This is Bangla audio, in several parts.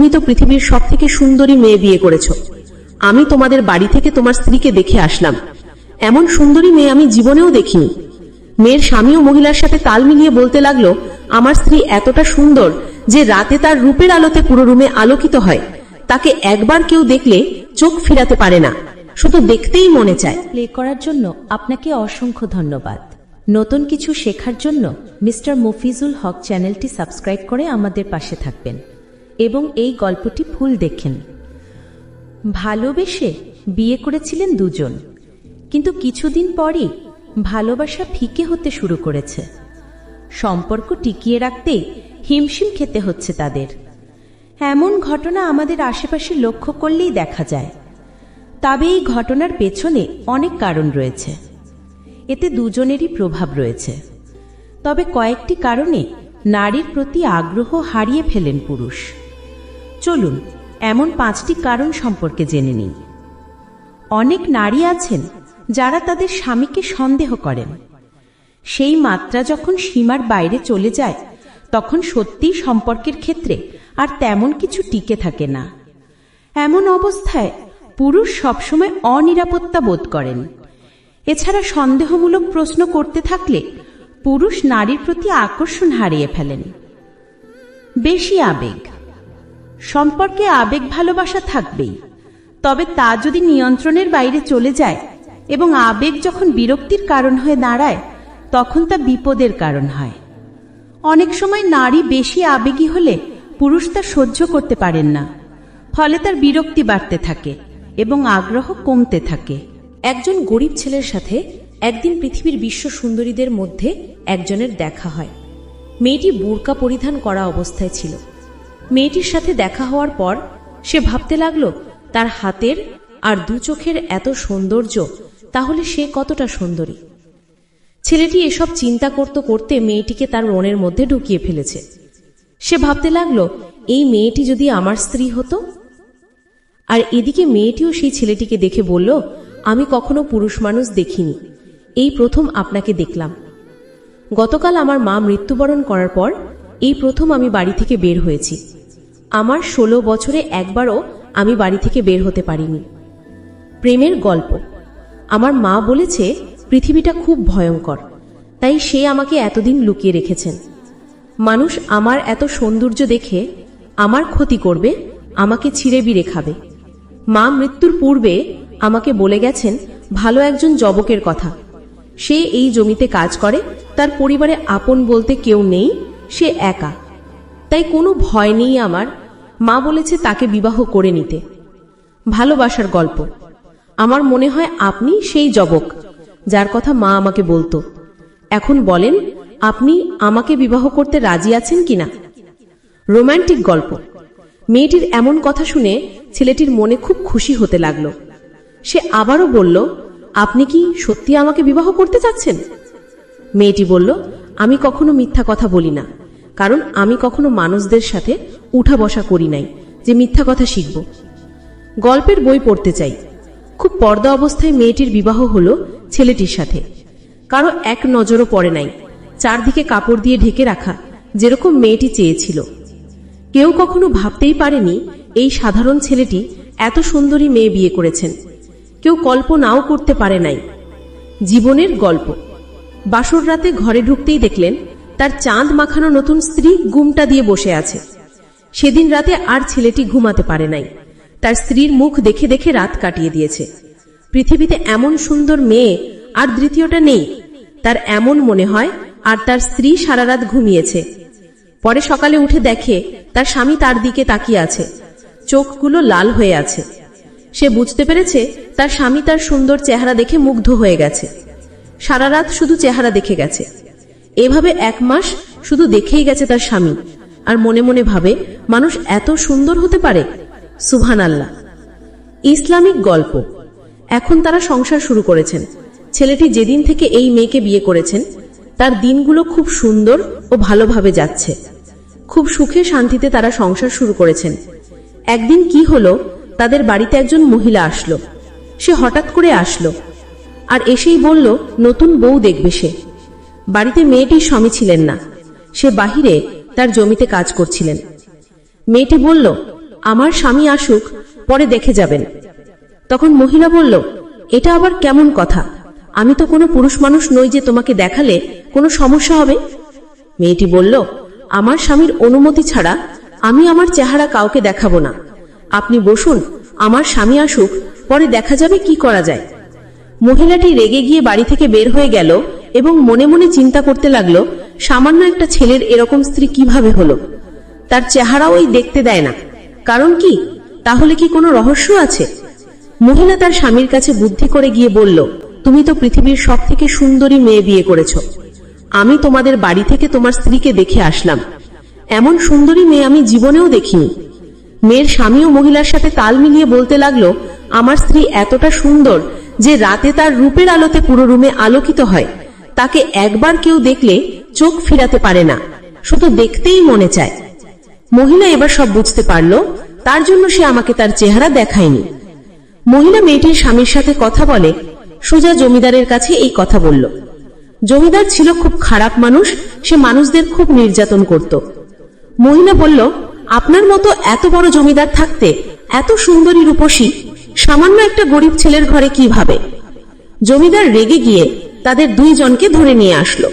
তুমি তো পৃথিবীর সব থেকে সুন্দরী মেয়ে বিয়ে করেছ। আমি তোমাদের বাড়ি থেকে তোমার স্ত্রীকে দেখে আসলাম। এমন সুন্দরী মেয়ে আমি জীবনেও দেখিনি। মেয়ের স্বামী ও মহিলার সাথে তাল মিলিয়ে বলতে লাগল, আমার স্ত্রী এতটা সুন্দর যে রাতে তার রূপের আলোতে পুরো রুমে আলোকিত হয়। তাকে একবার কেউ দেখলে চোখ ফিরাতে পারে না। শুধু দেখতেই মনে চায়। প্লে করার জন্য আপনাকে অসংখ্য ধন্যবাদ। নতুন কিছু শেখার জন্য মিস্টার মফিজুল হক চ্যানেলটি সাবস্ক্রাইব করে আমাদের পাশে থাকবেন। এবং এই গল্পটি ফুল দেখেন। ভালোবেসে বিয়ে করেছিলেন দুজন, কিন্তু কিছুদিন পরই ভালোবাসা ফিকে হতে শুরু করেছে। সম্পর্ক টিকিয়ে রাখতে হিমশিম খেতে হচ্ছে তাদের। এমন ঘটনা আমাদের আশেপাশে লক্ষ্য করলেই দেখা যায়। তবে এই ঘটনার পেছনে অনেক কারণ রয়েছে। এতে দুজনেরই প্রভাব রয়েছে। তবে কয়েকটি কারণে নারীর প্রতি আগ্রহ হারিয়ে ফেলেন পুরুষ। চলুন, এমন পাঁচটি কারণ সম্পর্কে জেনে নিই। অনেক নারী আছেন যারা তাদের স্বামীকে সন্দেহ করেন। সেই মাত্রা যখন সীমার বাইরে চলে যায়, তখন সত্যিই সম্পর্কের ক্ষেত্রে আর তেমন কিছু টিকে থাকে না। এমন অবস্থায় পুরুষ সবসময় অনিরাপত্তা বোধ করেন। এছাড়া সন্দেহমূলক প্রশ্ন করতে থাকলে পুরুষ নারীর প্রতি আকর্ষণ হারিয়ে ফেলেন। বেশি আবেগ। সম্পর্কে আবেগ ভালোবাসা থাকবেই। তবে তা যদি নিয়ন্ত্রণের বাইরে চলে যায় এবং আবেগ যখন বিরক্তির কারণ হয়ে দাঁড়ায়, তখন তা বিপদের কারণ হয়। অনেক সময় নারী বেশি আবেগী হলে পুরুষ তা সহ্য করতে পারেন না। ফলে তার বিরক্তি বাড়তে থাকে এবং আগ্রহ কমতে থাকে। একজন গরিব ছেলের সাথে একদিন পৃথিবীর বিশ্ব সুন্দরীদের মধ্যে একজনের দেখা হয়। মেয়েটি বোরকা পরিধান করা অবস্থায় ছিল। মেয়েটির সাথে দেখা হওয়ার পর সে ভাবতে লাগল, তার হাতের আর দু চোখের এত সৌন্দর্য, তাহলে সে কতটা সুন্দরী। ছেলেটি এসব চিন্তা করতে করতে মেয়েটিকে তার মনের মধ্যে ঢুকিয়ে ফেলেছে। সে ভাবতে লাগল, এই মেয়েটি যদি আমার স্ত্রী হতো? আর এদিকে মেয়েটিও সেই ছেলেটিকে দেখে বলল, আমি কখনো পুরুষ মানুষ দেখিনি। এই প্রথম আপনাকে দেখলাম। গতকাল আমার মা মৃত্যুবরণ করার পর এই প্রথম আমি বাড়ি থেকে বের হয়েছি। আমার ষোলো বছরে একবারও আমি বাড়ি থেকে বের হতে পারিনি। প্রেমের গল্প। আমার মা বলেছে, পৃথিবীটা খুব ভয়ঙ্কর। তাই সে আমাকে এতদিন লুকিয়ে রেখেছেন। মানুষ আমার এত সৌন্দর্য দেখে আমার ক্ষতি করবে, আমাকে ছিঁড়ে বিড়ে খাবে। মা মৃত্যুর পূর্বে আমাকে বলে গেছেন, ভালো একজন জবকের কথা। সে এই জমিতে কাজ করে, তার পরিবারে আপন বলতে কেউ নেই, সে একা। তাই কোনো ভয় নেই আমার। মা বলেছে তাকে বিবাহ করে নিতে। ভালোবাসার গল্প। আমার মনে হয় আপনি সেই জবক যার কথা মা আমাকে বলতো। এখন বলেন, আপনি আমাকে বিবাহ করতে রাজি আছেন কিনা? রোমান্টিক গল্প। মেয়েটির এমন কথা শুনে ছেলেটির মনে খুব খুশি হতে লাগল। সে আবারও বলল, আপনি কি সত্যি আমাকে বিবাহ করতে চাচ্ছেন? মেয়েটি বলল, আমি কখনো মিথ্যা কথা বলি না। কারণ আমি কখনো মানুষদের সাথে উঠা বসা করি নাই যে মিথ্যা কথা শিখব। গল্পের বই পড়তে চাই। খুব পর্দা অবস্থায় মেয়েটির বিবাহ হলো ছেলেটির সাথে। কারও এক নজরও পড়ে নাই। চারদিকে কাপড় দিয়ে ঢেকে রাখা যেরকম মেয়েটি চেয়েছিল। কেউ কখনো ভাবতেই পারেনি এই সাধারণ ছেলেটি এত সুন্দরী মেয়ে বিয়ে করেছেন। কেউ কল্পনাও করতে পারে নাই। জীবনের গল্প। বাসর রাতে ঘরে ঢুকতেই দেখলেন তার চাঁদ মাখানো নতুন স্ত্রী গুমটা দিয়ে বসে আছে। সেদিন রাতে আর ছেলেটি ঘুমাতে পারে নাই। তার স্ত্রীর মুখ দেখে দেখে রাত কাটিয়ে দিয়েছে। পৃথিবীতে এমন সুন্দর মেয়ে আর দ্বিতীয়টা নেই। তার এমন মনে হয় আর তার স্ত্রী সারা রাত ঘুমিয়েছে। পরে সকালে উঠে দেখে তার স্বামী তার দিকে তাকিয়ে আছে। চোখগুলো লাল হয়ে আছে। সে বুঝতে পেরেছে তার স্বামী তার সুন্দর চেহারা দেখে মুগ্ধ হয়ে গেছে। সারা রাত শুধু চেহারা দেখে গেছে। এভাবে এক মাস শুধু দেখেই গেছে তার স্বামী। আর মনে মনে ভাবে, মানুষ এত সুন্দর হতে পারে? সুভান আল্লাহ ইসলামিক গল্প। এখন তারা সংসার শুরু করেছেন। ছেলেটি যেদিন থেকে এই মেয়েকে বিয়ে করেছেন, তার দিনগুলো খুব সুন্দর ও ভালোভাবে যাচ্ছে। খুব সুখে শান্তিতে তারা সংসার শুরু করেছেন। একদিন কি হলো, তাদের বাড়িতে একজন মহিলা আসলো। সে হঠাৎ করে আসলো। আর এসেই বলল, নতুন বউ দেখবে সে। বাড়িতে মেয়েটির স্বামী ছিলেন না। সে বাহিরে তার জমিতে কাজ করছিলেন। মেয়েটি বলল, আমার স্বামী আসুক, পরে দেখে যাবেন। তখন মহিলা বলল, এটা আবার কেমন কথা? আমি তো কোনো পুরুষ মানুষ নই যে তোমাকে দেখালে কোনো সমস্যা হবে? মেয়েটি বলল, আমার স্বামীর অনুমতি ছাড়া আমি আমার চেহারা কাউকে দেখাবো না। আপনি বসুন, আমার স্বামী আসুক, পরে দেখা যাবে কি করা যায়। মহিলাটি রেগে গিয়ে বাড়ি থেকে বের হয়ে গেল এবং মনে মনে চিন্তা করতে লাগল, সামান্য একটা ছেলের এরকম স্ত্রী কীভাবে হলো? তার চেহারাও এই দেখতে দেয় না। কারণ কি? তাহলে কি কোনো রহস্য আছে? মহিলা তার স্বামীর কাছে বুদ্ধি করে গিয়ে বলল, তুমি তো পৃথিবীর সব থেকে সুন্দরী মেয়ে বিয়ে করেছ। আমি তোমাদের বাড়ি থেকে তোমার স্ত্রীকে দেখে আসলাম। এমন সুন্দরী মেয়ে আমি জীবনেও দেখিনি। মেয়ের স্বামীও মহিলার সাথে তাল মিলিয়ে বলতে লাগল, আমার স্ত্রী এতটা সুন্দর যে রাতে তার রূপের আলোতে পুরো রুমে আলোকিত হয়। তাকে একবার কেউ দেখলে চোখ ফিরাতে পারে না। শুধু দেখতেই মনে চায়। মহিলা এবার সব বুঝতে পারল, তার জন্য সে আমাকে তার চেহারা দেখায়নি। মহিলা মেয়েটির স্বামীর সাথে কথা বলে, সুজা জমিদারের কাছে এই কথা বলল। জমিদার ছিল খুব খারাপ মানুষ, সে মানুষদের খুব নির্যাতন করত। মহিলা বলল, আপনার মতো এত বড় জমিদার থাকতে এত সুন্দরী রূপসী, সামান্য একটা গরিব ছেলের ঘরে কীভাবে জমিদার রেগে গিয়ে তাদের দুইজনকে ধরে নিয়ে আসলো।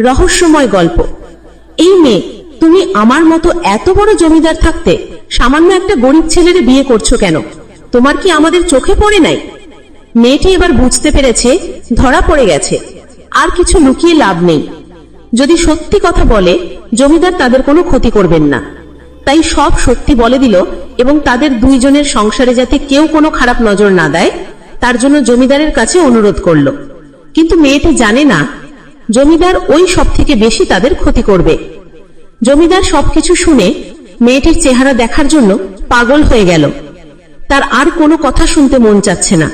রহস্যময় গল্প। এই মেয়ে, তুমি আমার মতো এত বড় জমিদার থাকতে সামান্য একটা গরিব ছেলের বিয়ে করছ কেন? তোমার কি আমাদের চোখে পড়ে নাই? মেয়েটি এবার বুঝতে পেরেছে ধরা পড়ে গেছে। আর কিছু লুকিয়ে লাভ নেই। যদি সত্যি কথা বলে, জমিদার তাদের কোনো ক্ষতি করবেন না। তাই সব সত্যি বলে দিল এবং তাদের দুইজনের সংসারে যাতে কেউ কোনো খারাপ নজর না দেয়, তার জন্য জমিদারের কাছে অনুরোধ করল। কিন্তু মেয়েটি জানে না, জমিদার ওই সব থেকে বেশি তাদের ক্ষতি করবে। জমিদার সবকিছু শুনে মেয়েটির চেহারা দেখার জন্য পাগল হয়ে গেল। তার আর কোনো কথা শুনতে মন চাচ্ছে না।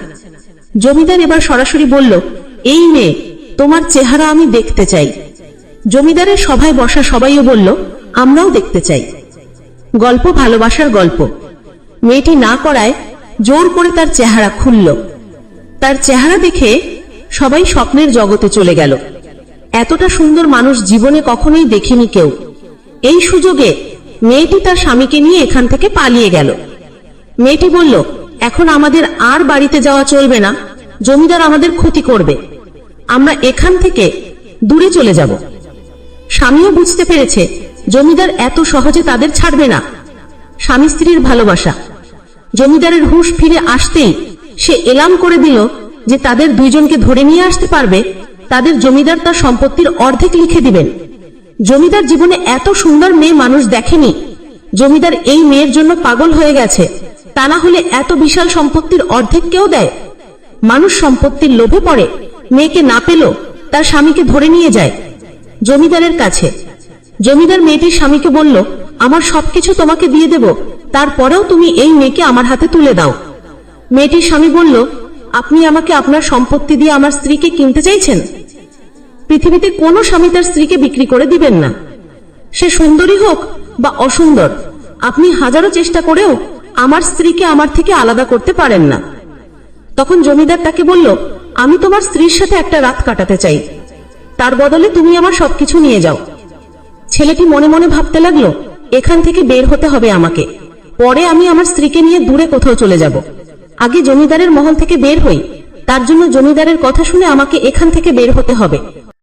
জমিদার এবার সরাসরি বলল, এই মেয়ে, তোমার চেহারা আমি দেখতে চাই। জমিদারের সভায় বসা সবাইও বলল, আমরাও দেখতে চাই। গল্প ভালোবাসার গল্প। মেয়েটি না করায় জোর করে তার চেহারা খুলল। তার চেহারা দেখে সবাই স্বপ্নের জগতে চলে গেল। এতটা সুন্দর মানুষ জীবনে কখনোই দেখেনি কেউ। এই সুযোগে মেয়েটি তার স্বামীকে নিয়ে এখান থেকে পালিয়ে গেল। মেয়েটি বলল, এখন আমাদের আর বাড়িতে যাওয়া চলবে না। জমিদার আমাদের ক্ষতি করবে। আমরা এখান থেকে দূরে চলে যাব। স্বামীও বুঝতে পেরেছে, জমিদার এত সহজে তাদের ছাড়বে না। স্বামী স্ত্রীর ভালোবাসা। জমিদারের হুঁশ ফিরে আসতেই সে এলাম করে দিল যে তাদের দুইজনকে ধরে নিয়ে আসতে পারবে, তাদের জমিদার তার সম্পত্তির অর্ধেক লিখে দিবেন। জমিদার জীবনে এত সুন্দর মেয়ে মানুষ দেখেনি। জমিদার এই মেয়ের জন্য পাগল হয়ে গেছে। তা না হলে এত বিশাল সম্পত্তির অর্ধেক কেউ দেয়? মানুষ সম্পত্তির লোভে পড়ে। মেয়েকে না পেল, তার স্বামীকে ধরে নিয়ে যায়। জমিদারের কাছে। জমিদার মেয়েটির স্বামীকে বলল, আমার সবকিছু তোমাকে দিয়ে দেব। তারপরেও তুমি এই মেয়েকে আমার হাতে তুলে দাও। মেয়েটির স্বামী বলল আপনি আমাকে আপনার সম্পত্তি দিয়ে আমার স্ত্রীকে কিনতে চাইছেন? পৃথিবীতে কোনো স্বামী তার স্ত্রীকে বিক্রি করে দিবেন না। সে সুন্দরী হোক বা অসুন্দর, আপনি হাজারো চেষ্টা করেও আমার স্ত্রীকে আমার থেকে আলাদা করতে পারেন না। তখন জমিদার তাকে বলল, আমি তোমার স্ত্রীর সাথে একটা রাত কাটাতে চাই। তার বদলে তুমি আমার সবকিছু নিয়ে যাও। ছেলেটি মনে মনে ভাবতে লাগল, এখান থেকে বের হতে হবে আমাকে। পরে আমি আমার স্ত্রীকে নিয়ে দূরে কোথাও চলে যাব। আগে জমিদারের মহল থেকে বের হই। তার জন্য জমিদারের কথা শুনে আমাকে এখান থেকে বের হতে হবে।